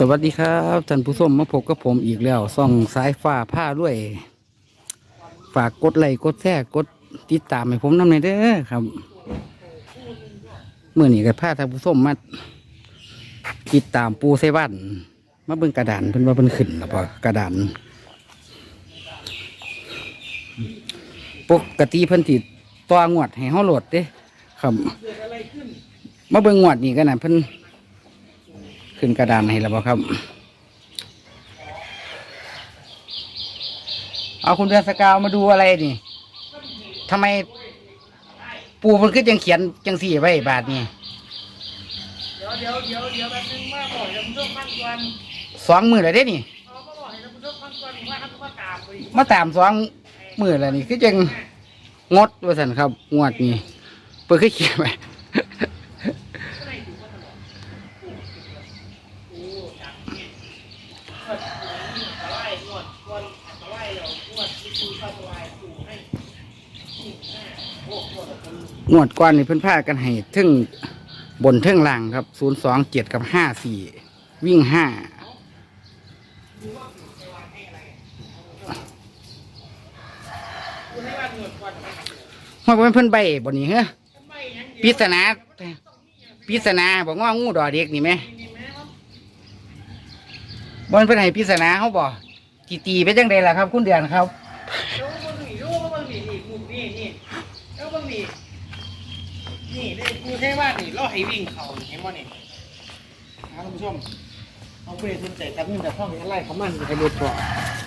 สวัสดีครับท่านผู้ชมมาพบกับผมอีกแล้วส่องสายฟ้าผ้าด้วย ฝากกดไลค์กดแชร์กดติดตามให้ผมน้ำหน่อยเด้อครับเมื่อนี้ก็พาท่านผู้ชมมาติดตามปูไซวันมาเบิ่งกระดานเพิ่นว่าเพิ่นขึ้นแล้วบ่กระดาน ปกติเพิ่นติดตัวงวดให้เฮาโหลดเด้ครับ มาเบิ่งงวดนี้กันนะเพิ่น ขึ้นกระดานให้แล้วบ่ครับ เอาคุณเดือนสกาวมาดูอะไรนี่ทำไม ปูมันขึ้นยังเขียนจังสี่ไว้บาทนี่เดี๋ยวเดี๋ยวเดี๋ยวเดี๋ยวแป๊บนึงมาบอกให้ท่านผู้ชมฟังก่อนสองมือแล้วเด้นี่เอามาบอกให้ท่านผู้ชมฟังก่อนว่าท่านผู้ชมตามไปมาตามสองมือแล้วนี่คือจังงดว่าสันครับ งวดนี้เปิดขึ้นเขียนไว้ งวดก่อนนี่เพิ่นพากันให้ทึ่งบนทึ่งล่างครับศูนย์สองเจ็ดกับห้าสี่วิ่งห้าว่าเป็นเพิ่นใบบนนี้เหรอปิศนาปิศนาบอกว่างูดอเด็กนี่ไหมบนเพิ่นให้ปิศนาเขาบอกกี่ตีไปจังใดล่ะครับ คุณเดือนครับ แล้วบางหนีรู้วบางหนีนี่มุมนี่นี่แล้วบางหนีนี่ได้กูแค่ว่านี่ล่อให้วิ่งเขาเห็นว่นี่ท่านผู้ชมเอาไปสนใจแต่นี่แต่พ่อมีอะไรเขามันจะให้ดูตัว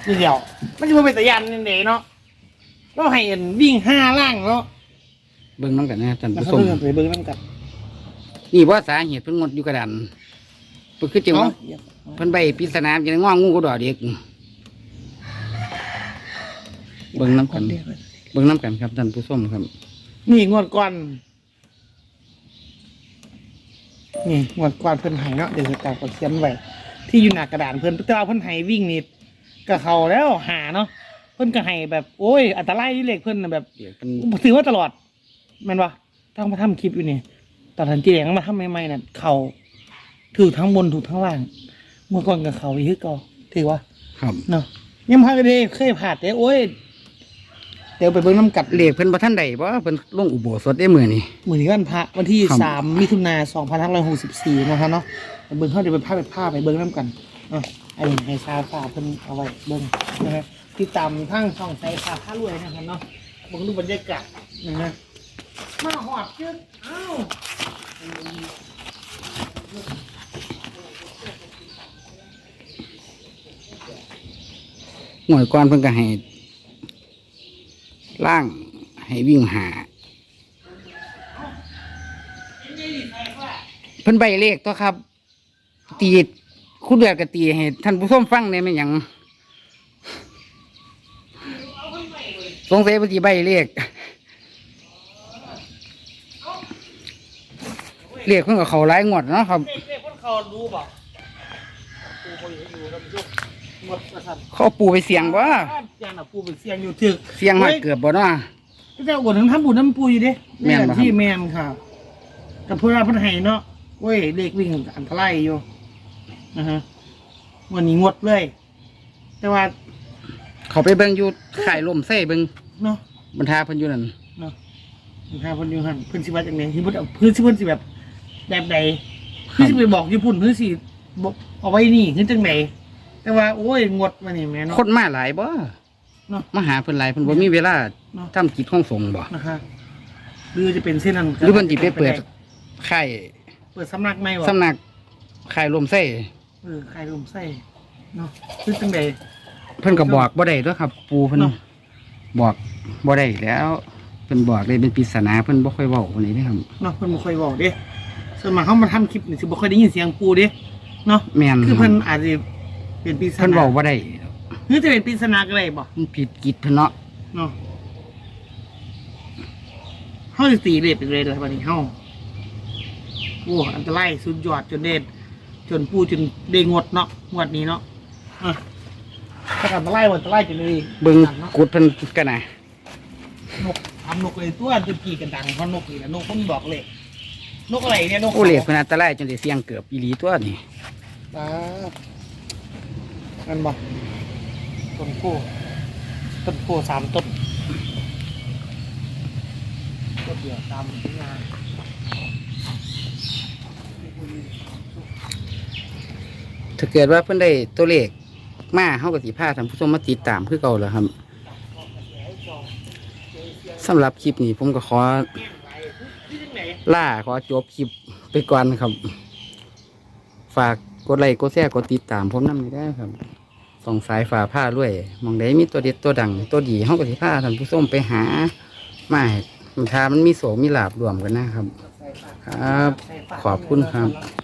นี่เดียว มันจะมาเป็นตะยันนี่เดเนาะล่อให้เอ็นวิ่งห้าล่างเนาะเบิ่งน้ำกันนะท่านแล้วผู้เขาชมเดินไปเบิ้งน้ำกันนี่ว่าสาเหตุเพิ่นงดอยู่กระดานเพิ่นคือจังว่าเพิ่นใบปริศนาจะง่วงงูก็ดอเด็ก เบิ่งน้ำกัน เบิ่งน้ำกันครับท่านผู้ชมครับ นี่งวดก่อนนี่งวดก่อนเพิ่นไห้เนาะเดี๋ยวจะตัดกับเขียนไว้ที่อยู่หน้ากระดานเพิ่นแต่ว่าเพิ่นไห้วิ่งนี่ก็เขาแล้วหาเนาะเพิ่นก็ไห้แบบโอ้ยอันตรายที่เล็กเพิ่นน่ะแบบเดี๋ยวเพิ่นถือว่าตลอดแม่นวะต้องมาทำคลิปอยู่นี่ตอนทันจีแดงมาทำใหม่ๆน่ะเขาถูกทั้งบนถูกทั้งล่าง เมื่อก่อนกับเขาอีกคือเก่าถือว่าครับเนาะยังพักกันดีเคยผ่านแต่โอ้ย เดี๋ยวไปเบิ่งน้ำกัดเลขเพิ่นบ่ทันใดบ่เพิ่นลงอุโบสถได้มื้อนี้ มือนี้วันพระวันที่ครับ สามมิถุนาสองพันห้าร้อยหกสิบสี่นะครับเนาะไปเบิ้งเขาเดี๋ยวไปภาพไปภาพไปเบิ้งน้ำกันอะไอ้ไอ้ซาฝาเพิ่นเอาไว้เบิ้งนะฮะติดตามทั้งช่องไซฟ้าท่ารวยนะครับเนาะเบิ้งดูบรรยากาศนะฮะมาหอดเชือกอ้าวงวดก่อนเพิ่นก็ให้ ล่างให้วิ่งหาเพิ่นใบเลขตัวครับ ตีคุณเดือดก็ตีให้ท่านผู้ชมฟังได้ไหมหยังสงสัยเพิ่นสิใบเลขเลขเพิ่นก็เขาหลายงวดเนาะครับเด็กเด็กคนเขาดูบ อกปูเขาอยู่อยู่กับจุกหมดประสันเขาเอาปูไปเสียงบ่ยังน่ะปูเป็นเสียงอยู่ถึกเสียงหอดเกือบบ่เนาะ ก็จะอวดถึงทำบุญน้ำปูอยู่เด้แม่นบ่ครับ ที่แมนค่ะแต่เพื่อนเพันไห้เนาะเว้ยเลขวิ่งอันตรายอยู่นะฮะวันนี้งดเลย แต่ว่าเขาไปเบิ่งอยู่ข่ายลมไส้เบิ่งเนาะ บรรทาเพิ่นอยู่นั่นเนาะทางเพิ่นอยู่หันเพิ่นสิว่าจังได๋ที่เพิ่นเอาเพิ่นสิเพิ่นสิแบบแบบใดเพิ่นสิไปบอกญี่ปุ่นเพิ่นสิบอกเอาไว้นี่คือจังได แต่ว่าโอ้ยงดมานี่แม่เนาะ คนมาหลายบ่เนาะมาหาเพิ่นหลายเพิ่นบ่มีเวลาเนาะ ทำกิจของสงฆ์บ่นะคะหรือจะเป็นเส้นนั้นหรือเพิ่นสิไปเปิดค่ายเปิดสำนักไหมวะสำนักข่ายลมไส้เออใครรุมไส้เนาะคือจังไดเพิ่นก็บอกบ่ได้เด้อครับ ปู่เพิ่นเนาะ บอกบ่ได้แล้วเพิ่นบอกเลยเป็นปริศนาเพิ่นบ่ค่อยเว้าปานนี้เด้อครับเนาะเพิ่นบ่ค่อยบอกเด้ส่วนมากเขามาทำคลิปนี่สิบ่ค่อยได้ยินเสียงปูเด้เนาะ แม่นคือเพิ่นอาจจะ เป็นปริศนาเพิ่นเว้าบ่ได้หรือจะเป็นปริศนาก็ได้บ่มันผิดกิจเพิ่นเนาะเนาะเฮาสิตีเลขไปเลยเลยบัดนี้เฮาโอ้อันตรายสุดยอดจนเด็ดจนปูจนได้งดเนาะงวดนี้เนาะอะถ้าอันตรายบ่อันตรายจนเลยเบิ่งดัเนาะกุดเพิ่นกันน่ะนกทำนกเลยตัวจนกี่กันดังเพราะนกนี่แหละนกเพิ่นบอกเลยนกอะไรเนี่ยนกโอ้เลขเพิ่นอันตรายจนได้เสียงเกือบอีหลีตัวนี่อ่า นั่นบ่ต้นโพต้นโพสามต้นต้นเดียวตามทีงานถ้าเกิดว่าเพิ่นได้ตัวเลขมาเฮาก็สิพาท่านผู้ชมมาติดตามคือเก่าแหล้วครับสำหรับคลิปนี้ผมก็ขอล่าขอจบคลิปไปก่อนครับ ฝากกดไลค์กดแชร์กดติดตามผมนำได้ครับ ส่องสายฝาผ้าด้วยมองไดมีตัวเด็ดตัวดัง ตัวดีเฮาก็สิพาท่านผู้ส้มไปหาม่ทามันมีโสมีลาบรวมกันนะครับ ครับ ขอบคุณครับ